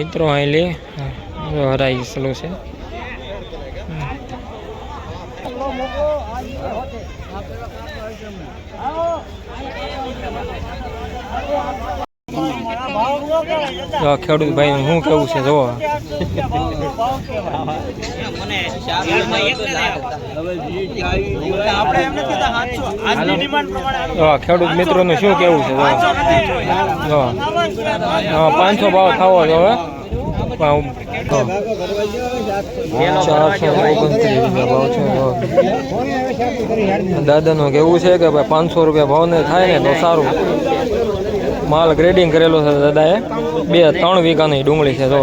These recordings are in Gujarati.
મિત્રો અહીં લે. હરાઈ ગયેલું છે. ખેડૂત ભાઈ શું કેવું છે જો ખેડૂત ખેડૂત મિત્રોનું શું કેવું છે પાંચસો ભાવ થવો છે હવે. દાદાનું કેવું છે કે ભાઈ પાંચસો રૂપિયા ભાવ ને થાય ને તો સારું. માલ ગ્રેડિંગ કરેલો છે દાદાએ. બે, ત્રણ વીઘાની ડુંગળી છે, જો.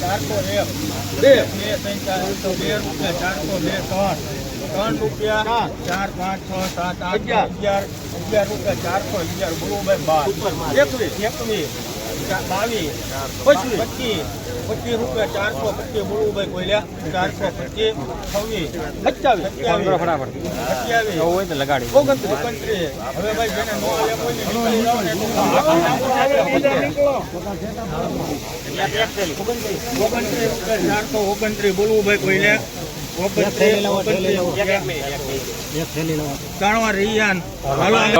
ચારસો બે બે ત્રણ રૂપિયા ચારસો ચાર પાંચ છ સાત આઠ અગિયાર અગિયાર રૂપિયા ચારસો અગિયાર ગુરુભાઈ બાર એકવીસ. એકવીસ બાવીસ પચીસ પચીસ પચીસ રૂપિયા ચારસો પચીસ મુળુભાઈ બોલ્યા ચારસો પચીસ છવ્વીસ. સત્યાવીસ. સત્યાવીસ. સત્યાવીસ. હોય તો લગાડી. ઓગણત્રીસ ઓગણત્રીસ હવે ભાઈ જેને નો ઓગણત્રીસ રૂપિયા ચારસો ઓગણત્રીસ બોલવું ભાઈ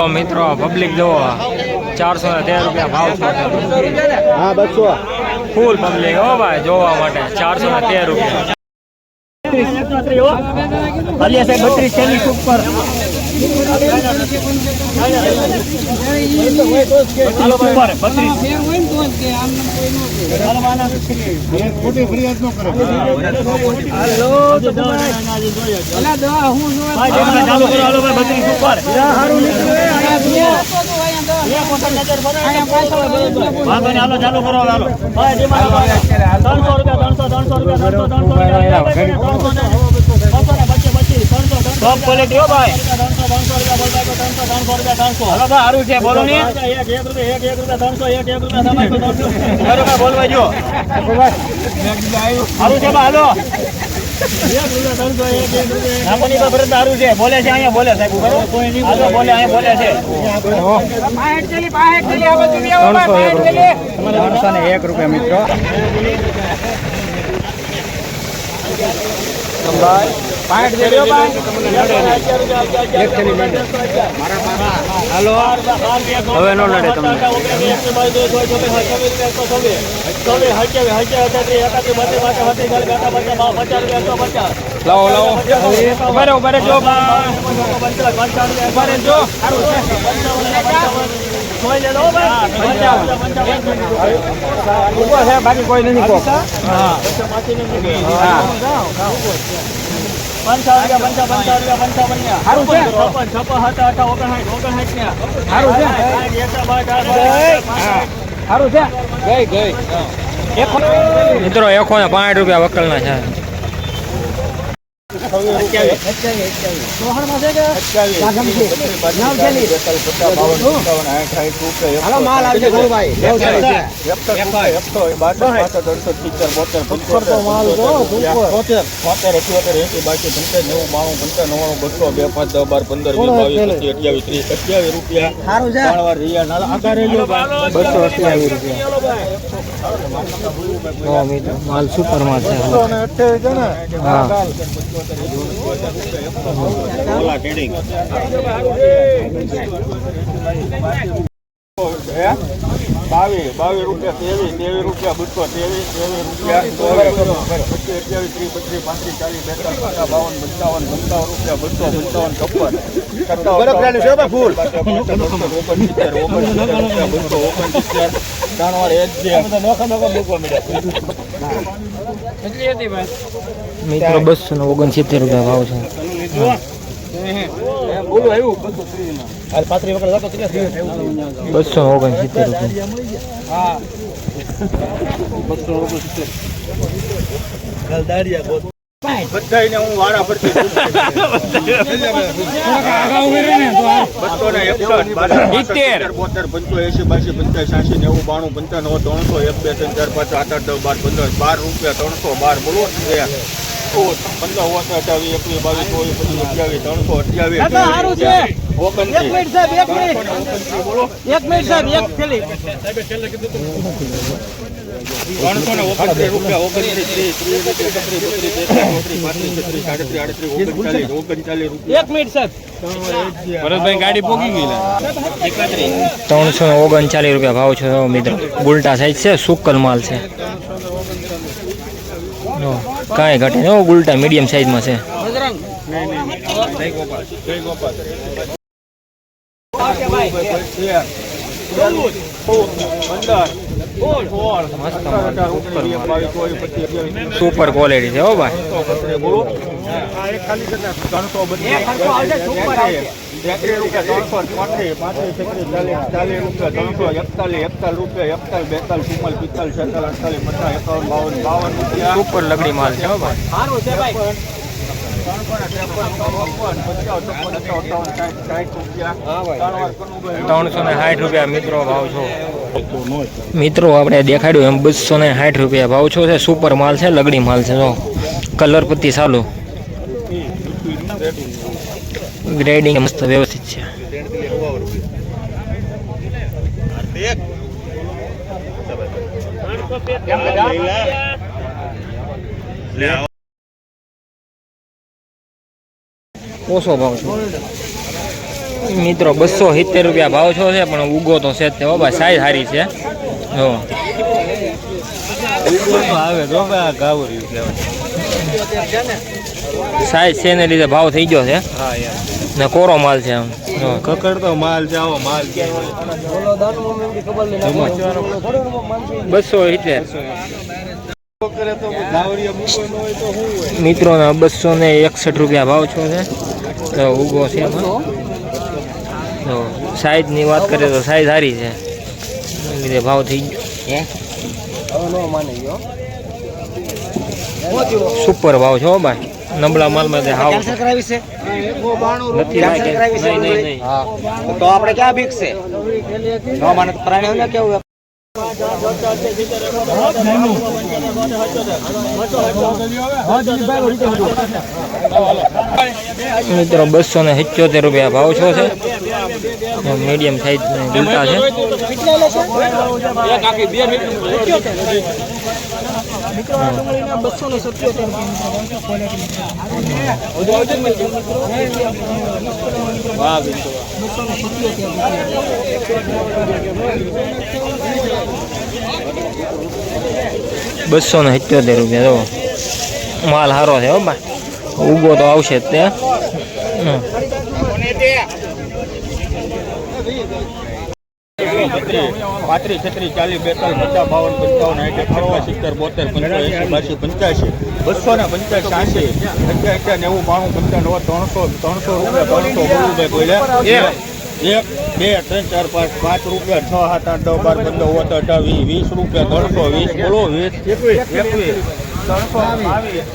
મિત્રો પબ્લિક જુઓ ચારસો ને તેર રૂપિયા ભાવ હા બસો. ફૂલ પબ્લિક હો ભાઈ જોવા માટે. ચારસો ને તેર રૂપિયા. બત્રીસ ઉપર. ચાલુ કરો હાલો ભાઈ બત્રીસ ઉપર વાંધો નહીં હાલો ચાલુ કરો હાલો ત્રણસો રૂપિયા ત્રણસો ત્રણસો રૂપિયા ત્રણસો ત્રણસો ટોપ ક્વોલિટી હો ભાઈ ત્રણસો ત્રણસો રૂપિયા બોલ ભાઈ ત્રણસો ત્રણસો રૂપિયા ત્રણસો હાલો સારું છે બોલો ને. એક એક રૂપિયા એક એક રૂપિયા ત્રણસો એક એક રૂપિયા તમે ત્રણસો બોલવા જો સારું છે હાલો. નામની તો ભરત સારું છે બોલે છે અહીંયા બોલે સાહેબ બરોબર બોલે. અહીંયા બોલે છે. ત્રણસો ને એક રૂપિયા મિત્રો. હવે નો લડે તમને. લાવો લાવો. ઊભા ઊભા જો. ઊભો છે. બાકી કોઈ નથી કોક એકો ને પાંચ રૂપિયા વકલ સારું છે. છપ્પન છપ્પન હતા હતા ઓગણસાઠ ઓગણસાઠ ને સારું છે સારું છે ગઈ ગઈ મિત્રો અઠ્યાવીસ ને અઠ્યાવીસ રૂપિયા રિયા બસો અઠ્યાવીસ રૂપિયા માલ સુપરમાં છે હા બાવીસ બાવીસ રૂપિયા ત્રેવીસ ત્રેવીસ રૂપિયા બસો ત્રેવીસ ત્રેવીસ રૂપિયા પચીસ અઠ્યાવીસ ત્રીસ બત્રીસ પાંત્રીસ ચાલીસ પચાસ બાવન પંચાવન પંચાવન રૂપિયા બસો પંચાવન છપ્પન ઓગણસિત્તેર ઓગણસિત્તેર રૂપિયા મિત્રો બસો ને ઓગણસિત્તેર રૂપિયા ભાવ છે. બસો ઓગણસિત્તેર રૂપિયા. બધાયને હું વારા ફરતી સિત્તેર. બોતેર પંચો બાસી પંચાસ છ્યાસી નેવું બાણું પંચાણું ત્રણસો એક બે ત્રણ ચાર પાંચ આઠ આઠ દસ બાર પંદર બાર રૂપિયા ત્રણસો બાર બોલો પંદર અઠાવીસ એકવીસ બાવીસ ચોવીસ પચીસ અઠ્યાવીસ ત્રણસો અઠ્યાવીસ. ઓગણત્રીસ. બોલો. એક મિનિટ સાહેબ એક થેલી ત્રણસો ને ઓગણત્રીસ રૂપિયા ઓગણત્રીસ ત્રીસ ત્રીસ એકત્રીસ બત્રીસ તેત્રીસ ચોત્રીસ પાંત્રીસ છત્રીસ સાડત્રીસ આડત્રીસ ઓગણચાલીસ ઓગણચાલીસ રૂપિયા. એક મિનિટ સાહેબ. ભરતભાઈ ગાડી પોકી ગઈ ત્રણસો ઓગણચાલીસ રૂપિયા ભાવ છે મિત્રો. ગુલટા સાઈઝ છે સુકલ માલ છે. કાંઈ ઘટે નહીં ઉલટા મીડિયમ સાઈઝમાં છે. સુપર ક્વોલિટી છે હો ભાઈ. રૂપિયા સુપર લગડી માલ છે સારું છે ભાઈ ત્રણસો ને સાઠ રૂપિયા મિત્રો ભાવ છો મિત્રો આપણે દેખાડ્યું એમ બસો ને સાઠ રૂપિયા ભાવ છો છે સુપર માલ છે લગડી માલ છે જો કલર પત્તી ચાલુ ગ્રેડિંગ મસ્ત વ્યવસ્થિત છે. ઓછો ભાવ છે. મિત્રો, બસો સિત્તેર રૂપિયા ભાવ છો છે, પણ ઉગો તો છે તે ભાઈ સાઈઝ સારી છે. જો. આવે જો ગાવું રહ્યું સાઈઝ છે ને લીધે ભાવ થઈ ગયો છે. હા, યાર. ને કોરો માલ છે આમ. કકડતો માલ છે તો માલ માલ બસો સિત્તેર કરે ના ગાવરી મૂકો ન હોય તો શું હોય મિત્રોના બસો ને એકસઠ રૂપિયા ભાવ છો છે? તો ઉગો છે એમાં. તો સાઈઝની વાત કરીએ તો સાઈઝ સારી છે. લીધે ભાવ થઈ ગયો. સુપર ભાવ છો હો ભાઈ. નબળા માલમાં માં હાવ કરાવી છે? નથી લાગે. નહીં નહીં નહીં. તો આપણે ક્યાં ભીખશે? નો માને તો પ્રાણીઓને કેવું મિત્રો બસો ને સિત્યોતેર રૂપિયા ભાવ છો છે. મીડિયમ સાઈઝ ગુલટા છે. બસો ને સત્યોતેર બસો ને સિત્યોતેર રૂપિયા જો. માલ સારો છે હો ભાઈ ઉગો તો આવશે જ તે. હમ. પાંત્રીસ, છત્રીસ, ચાલીસ, બેતાલીસ, પચાસ, બાવન, પંચાવન, સાઠ, એકસઠ, સિત્તેર, બોતેર, પંચોએંસી, બાસી, પંચ્યાસી, બસો ને પંચ્યાસી, સાસી અગિયાર નેવું, બાણું પંચાણું ત્રણસો ત્રણસો રૂપિયા ત્રણસો રૂપિયા બોલ્યા. એક, બે, ત્રણ, ચાર, પાંચ પાંચ રૂપિયા, છ, સાત, આઠ, દસ, બાર, પંદર ઓત અઢાર, વીસ રૂપિયા, ત્રણસો વીસ, બોલો, વીસ, એકવીસ એકવીસ, ત્રણસો બાવીસ,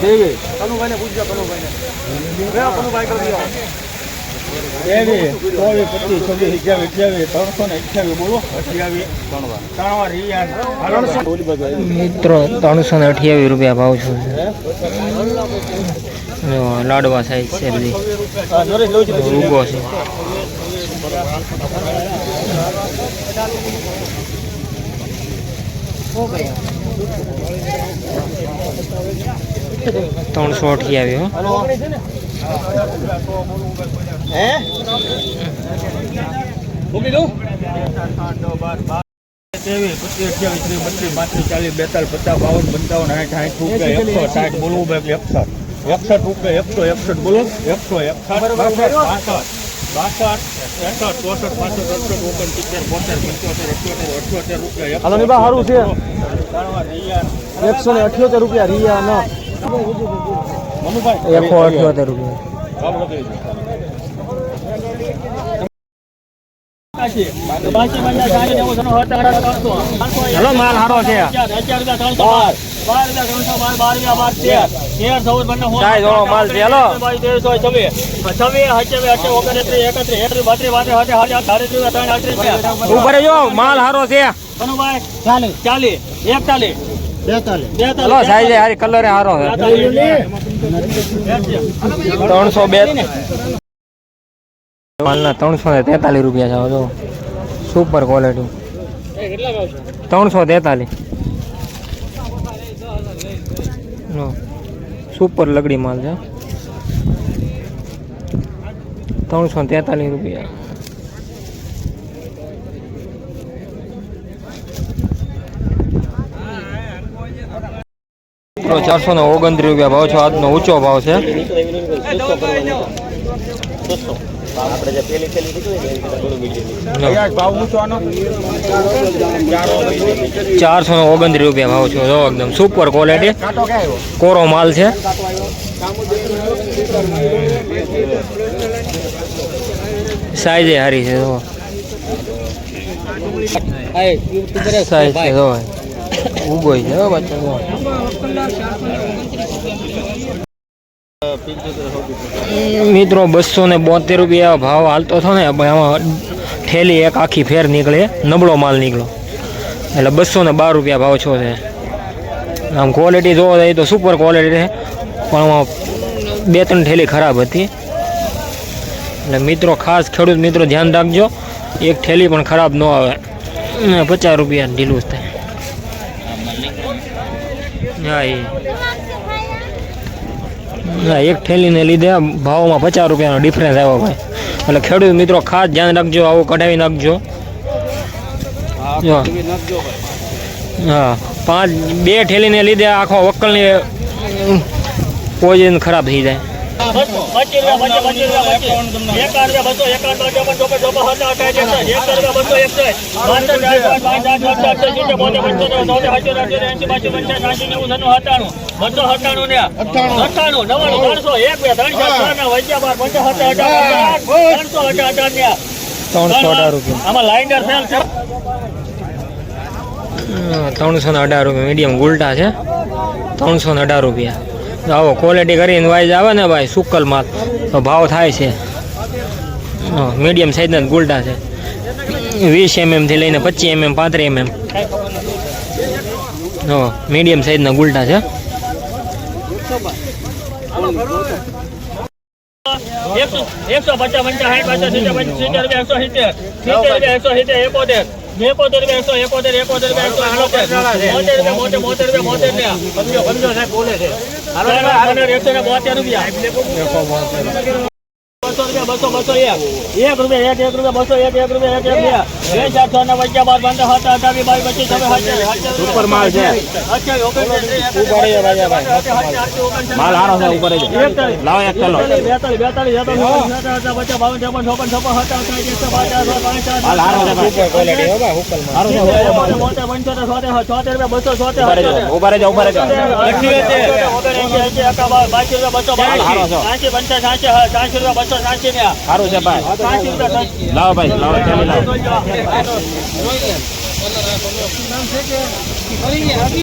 ત્રેવીસ. કનુભાઈને પૂછજો, કનુભાઈને. કનુભાઈ, કરી ત્રેવીસ ચોવીસ પચીસ છવ્વીસ અઠ્યાવીસ અઠ્યાવીસ ત્રણસો ને અઠ્યાવીસ બોલો અઠ્યાવીસ મિત્રો ત્રણસો ને અઠ્યાવીસ રૂપિયા ભાવ છો. લાડવા સાઈઝ છે બધી ઉગો છે ત્રણસો અઠ્યાવીસ હો હે મૂકી દઉં ત્રેવીસ પચીસ અઠ્યાવીસ ત્રીસ બત્રીસ પાંત્રીસ ચાલીસ બેતાલીસ પચાસ બાવન પંચાવન સાઠ સાઠ રૂપિયા એકસો સાઠ બોલવું ભાઈ એકસઠ એકસઠ રૂપિયા એકસો એકસઠ બોલો એકસો એકસઠ બાસઠ બાસઠ એકસઠ ચોસઠ પાસઠ અડસઠ ઓગણસિત્તેર બોતેર પંચોતેર અઠ્યોતેર અઠ્યોતેર રૂપિયા હાલો નિભા, સારું છે. ત્રણવા રિયા એકસો ને અઠ્યોતેર રૂપિયા રિયા ના. મનુભાઈ એકસો અઠ્યોતેર રૂપિયા. હલો માલ સારો છે. માલ છે, હલો. ઉપર જો માલ સારો છે. ચાલીસ એકતાલીસ બેતાલીસ. હારી કલર હારો છે. ત્રણસો બે. માલના ત્રણસો ને તેતાલીસ રૂપિયા છે સુપર ક્વોલિટી ત્રણસો તેતાલીસ. સુપર લગડી માલ છે. ત્રણસો તેતાલીસ રૂપિયા. ચારસો ને ઓગણત્રીસ રૂપિયા ભાવ છે. આજનો ઊંચો ભાવ છે. ભાવ ઊંચો આનો ચારસો ને ઓગણત્રીસ રૂપિયા ભાવ છે. જો એકદમ સુપર ક્વોલિટી કોરો માલ છે. સાઈઝે સારી છે જો. સાઈઝ છે જો. ઉગો છે બચ્ચો મિત્રો બસો ને બોતેર રૂપિયા ભાવ હાલતો હતો ને આમાં ઠેલી એક આખી ફેર નીકળે, નબળો માલ નીકળો એટલે બસો ને બાર રૂપિયા ભાવ છો છે. આમ ક્વોલિટી જોવો જાય તો સુપર ક્વોલિટી છે, પણ આમાં બે ત્રણ ઠેલી ખરાબ હતી. એટલે મિત્રો ખાસ ખેડૂત મિત્રો ધ્યાન રાખજો, એક ઠેલી પણ ખરાબ ન આવે. પચાસ રૂપિયા ઢીલું થાય. ના એક ઠેલીને લીધે ભાવમાં પચાસ રૂપિયાનો ડિફરન્સ આવ્યો ભાઈ. એટલે ખેડૂત મિત્રો, ખાસ ધ્યાન રાખજો, આવું કઢાવી નાખજો. હા. પાંચ, બે ઠેલીને લીધે આખો વક્કલની પોઈઝન ખરાબ થઈ જાય. ત્રણસો ને અઢાર રૂપિયા ત્રણસો ને અઢાર રૂપિયા મીડિયમ ગુલટા છે ત્રણસો ને અઢાર રૂપિયા આવો ક્વોલિટી કરીને વાઇઝ આવે ને ભાઈ સુકલ માલ. તો ભાવ થાય છે. મીડિયમ સાઈઝના ગુલડા છે. વીસ એમએમથી લઈને પચીસ એમએમ પાંત્રીસ એમએમ મીડિયમ સાઈઝના ગુલટા છે. એકસો પચાસ પંચાસ સાઠ પચાસ સિત્તેર રૂપિયા એકસો સિત્તેર. સિત્તેર રૂપિયા એકસો સિત્તેર એકોતેર. એકોતેર રૂપિયા એકસો એકોતેર એકોતેર રૂપિયા એકસો અઠોતેર બોતેર રૂપિયા મોતેર બોતેર રૂપિયા. મોતેર ને સમજો સમજો સાહેબ બોલે છે. એકસો ને બોતેર રૂપિયા. બસો રૂપિયા બસો બસો એક એક રૂપિયા એક એક રૂપિયા બસો એક એક રૂપિયા એક એક બે બે ચાર છ ને વચ્ચા બાર પંદર સાત અઠાવીસ બાવીસ પચીસ છવ્વીસ ઉપર માલ છે. અઠ્યાવીસ ઓગણત્રીસ ઉપર છે ભાઈ, ભાઈ. માલ હારો છે ઉપર છે લાવો એક કિલો બેતાલીસ બેતાલીસ બેતાલીસ પચાસ બાવન ત્રેપન ચોપન છપ્પન સત્તાવન સાઠ એકસો પચાસ પાંચ માલ હારો છે ભાઈ. હારો છે ઉપર. મોટા પંચોતેર છોતેર છોતેર રૂપિયા બસો છોતેર ઉપર છે ઉપર છે ઉપર છે સારું છે ભાઈ લાવો ભાઈ લાવો થેલી લાવો.